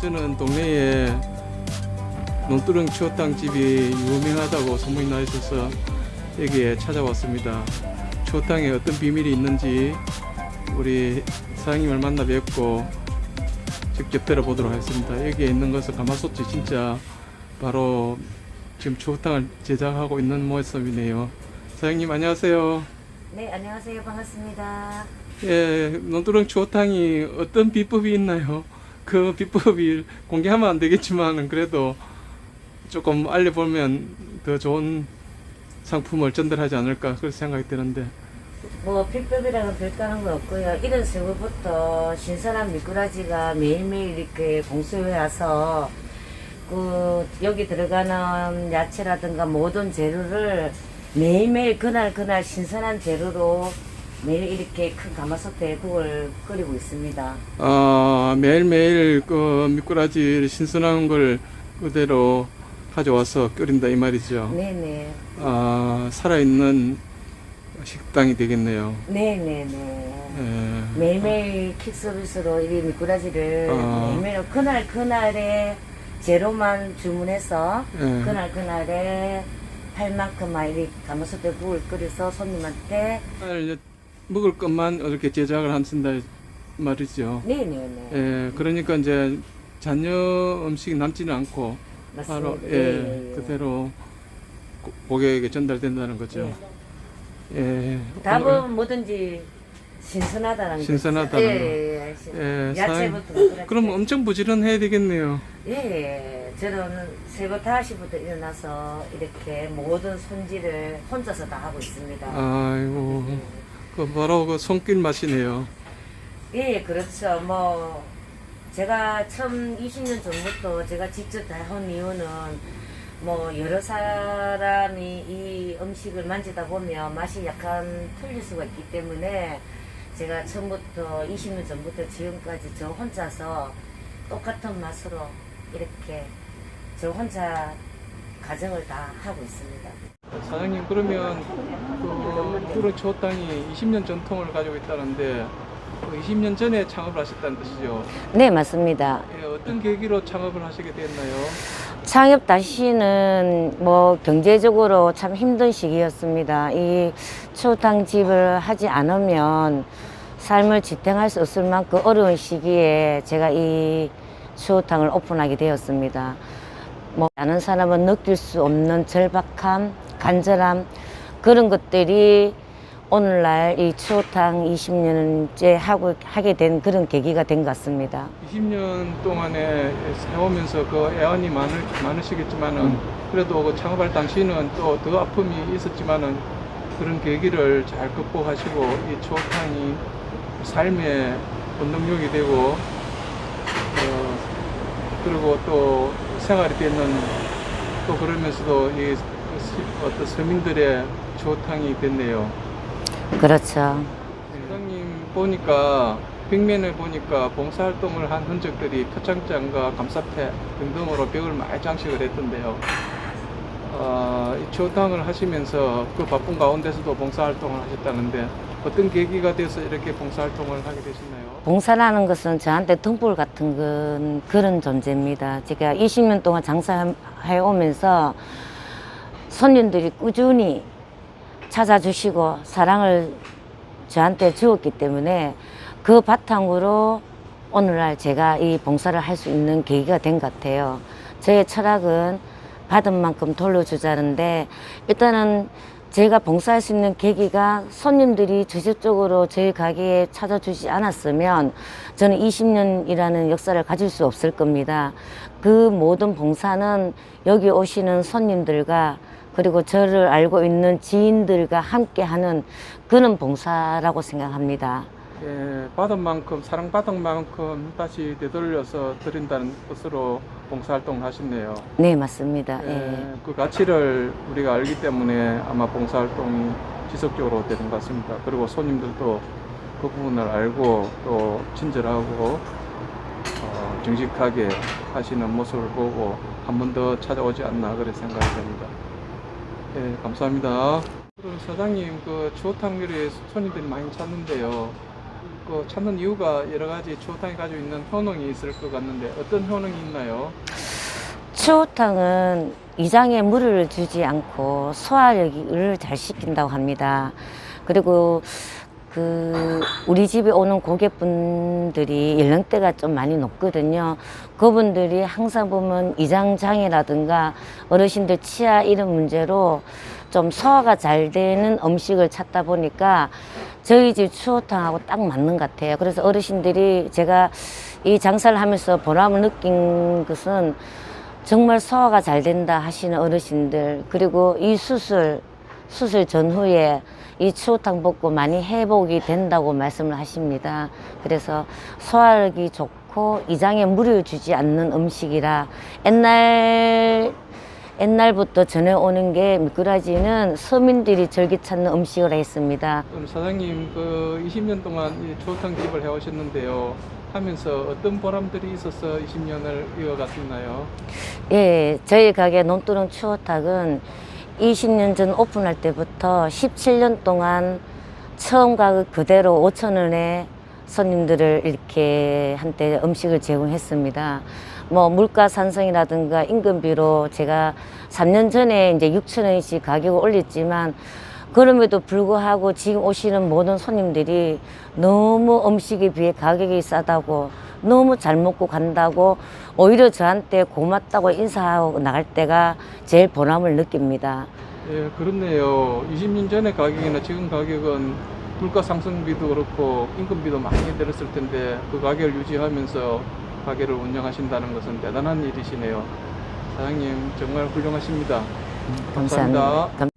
저는 동네에 논두렁 추어탕 집이 유명하다고 소문이 나 있어서 여기에 찾아왔습니다. 추어탕에 어떤 비밀이 있는지 우리 사장님을 만나 뵙고 직접 들어보도록 하겠습니다. 여기에 있는 것은 가마솥이 진짜 바로 지금 추어탕을 제작하고 있는 모습이네요. 사장님 안녕하세요. 네, 안녕하세요. 반갑습니다. 예, 논두렁 추어탕이 어떤 비법이 있나요? 그 비법이 공개하면 안 되겠지만 그래도 조금 알려보면 더 좋은 상품을 전달하지 않을까 그런 생각이 드는데 뭐 비법이라고 별다른 건 없고요. 이런 시부부터 신선한 미꾸라지가 매일매일 이렇게 공수해 와서 그 여기 들어가는 야채라든가 모든 재료를 매일매일 그날 그날 신선한 재료로 매일 이렇게 큰 가마솥에 국을 끓이고 있습니다. 아, 매일매일 그 미꾸라지 신선한 걸 그대로 가져와서 끓인다 이 말이죠. 네네. 아, 살아있는 식당이 되겠네요. 네네네. 예. 매일매일 킥 서비스로 이 미꾸라지를 아. 매일매일 그날 그날에 재료만 주문해서 예. 그날 그날에 할 만큼만 이 가마솥에 국을 끓여서 손님한테 오늘 이제 먹을 것만 이렇게 제작을 한다 말이죠. 네네네 예, 그러니까 이제 잔여 음식이 남지는 않고 바로 맞습니다. 예, 예, 예. 그대로 고- 고객에게 전달된다는 거죠. 예. 답은 뭐든지 신선하다는 거죠. 신선하다는 예, 예, 예. 예, 야채부터 사장님, 그럼 엄청 부지런해야 되겠네요. 예, 예. 저는 새벽 5시부터 일어나서 이렇게 모든 손질을 혼자서 다 하고 있습니다. 아이고, 그 바로 그 손길 맛이네요. 예, 예, 그렇죠. 뭐 제가 처음 20년 전부터 제가 직접 다 한 이유는 뭐 여러 사람이 이 음식을 만지다 보면 맛이 약간 틀릴 수가 있기 때문에 제가 처음부터 20년 전부터 지금까지 저 혼자서 똑같은 맛으로 이렇게 저 혼자 가정을 다 하고 있습니다. 사장님, 그러면 그 뚜르 초땅이 20년 전통을 가지고 있다는데 그 20년 전에 창업을 하셨다는 뜻이죠. 네, 맞습니다. 예, 어떤 계기로 창업을 하시게 됐나요? 창업 당시는 뭐 경제적으로 참 힘든 시기였습니다. 이 추어탕 집을 하지 않으면 삶을 지탱할 수 없을 만큼 어려운 시기에 제가 이 추어탕을 오픈하게 되었습니다. 뭐 아는 사람은 느낄 수 없는 절박함, 간절함 그런 것들이 오늘날 이 추어탕 20년째 하고 하게 된 그런 계기가 된 것 같습니다. 20년 동안에 해오면서 그 애환이 많을, 많으시겠지만은 그래도 그 창업할 당시는 또 더 아픔이 있었지만은 그런 계기를 잘 극복하시고 이 추어탕이 삶의 원동력이 되고 어, 그리고 또 생활이 되는 또 그러면서도 이 시- 어떤 서민들의 추어탕이 됐네요. 그렇죠. 사장님 보니까 벽면을 보니까 봉사활동을 한 흔적들이 표창장과 감사패 등등으로 벽을 많이 장식을 했던데요. 어, 이 추어탕을 하시면서 그 바쁜 가운데서도 봉사활동을 하셨다는데 어떤 계기가 돼서 이렇게 봉사활동을 하게 되셨나요? 봉사라는 것은 저한테 등불 같은 건 그런 존재입니다. 제가 20년 동안 장사해 오면서 손님들이 꾸준히 찾아주시고 사랑을 저한테 주었기 때문에 그 바탕으로 오늘날 제가 이 봉사를 할 수 있는 계기가 된 것 같아요. 저의 철학은 받은 만큼 돌려주자는데 일단은 제가 봉사할 수 있는 계기가 손님들이 직접적으로 저희 가게에 찾아주지 않았으면 저는 20년이라는 역사를 가질 수 없을 겁니다. 그 모든 봉사는 여기 오시는 손님들과 그리고 저를 알고 있는 지인들과 함께 하는 그런 봉사라고 생각합니다. 예, 받은 만큼 사랑받은 만큼 다시 되돌려서 드린다는 뜻으로 봉사활동을 하셨네요. 네, 맞습니다. 예. 예, 그 가치를 우리가 알기 때문에 아마 봉사활동이 지속적으로 되는 것 같습니다. 그리고 손님들도 그 부분을 알고 또 친절하고 어, 정직하게 하시는 모습을 보고 한 번 더 찾아오지 않나 그런 생각이 듭니다. 예, 감사합니다. 그럼 사장님 그 추어탕 요리 손님들이 많이 찾는데요. 그 찾는 이유가 여러 가지 추어탕이 가지고 있는 효능이 있을 것 같는데 어떤 효능이 있나요? 추어탕은 이장에 물을 주지 않고 소화력을 잘 시킨다고 합니다. 그리고 그 우리 집에 오는 고객분들이 연령대가 좀 많이 높거든요. 그분들이 항상 보면 이장 장애라든가 어르신들 치아 이런 문제로 좀 소화가 잘 되는 음식을 찾다 보니까 저희 집 추어탕하고 딱 맞는 것 같아요. 그래서 어르신들이 제가 이 장사를 하면서 보람을 느낀 것은 정말 소화가 잘 된다 하시는 어르신들 그리고 이 수술 수술 전후에 이 추어탕 먹고 많이 회복이 된다고 말씀을 하십니다. 그래서 소화력이 좋고 이장에 무리를 주지 않는 음식이라 옛날 옛날부터 전해오는 게 미꾸라지는 서민들이 즐겨 찾는 음식으로 했습니다. 그럼 사장님 그 20년 동안 이 추어탕 집을 해오셨는데요. 하면서 어떤 보람들이 있어서 20년을 이어갔나요? 예, 저희 가게 논두렁 추어탕은 20년 전 오픈할 때부터 17년 동안 처음 가격 그대로 5천 원에 손님들을 이렇게 한때 음식을 제공했습니다. 뭐 물가 산성이라든가 인건비로 제가 3년 전에 이제 6천 원씩 가격을 올렸지만 그럼에도 불구하고 지금 오시는 모든 손님들이 너무 음식에 비해 가격이 싸다고 너무 잘 먹고 간다고 오히려 저한테 고맙다고 인사하고 나갈 때가 제일 보람을 느낍니다. 예, 그렇네요. 20년 전의 가격이나 지금 가격은 물가 상승비도 그렇고 인건비도 많이 들었을 텐데 그 가격을 유지하면서 가게를 운영하신다는 것은 대단한 일이시네요. 사장님 정말 훌륭하십니다. 감사합니다. 감사합니다. 감-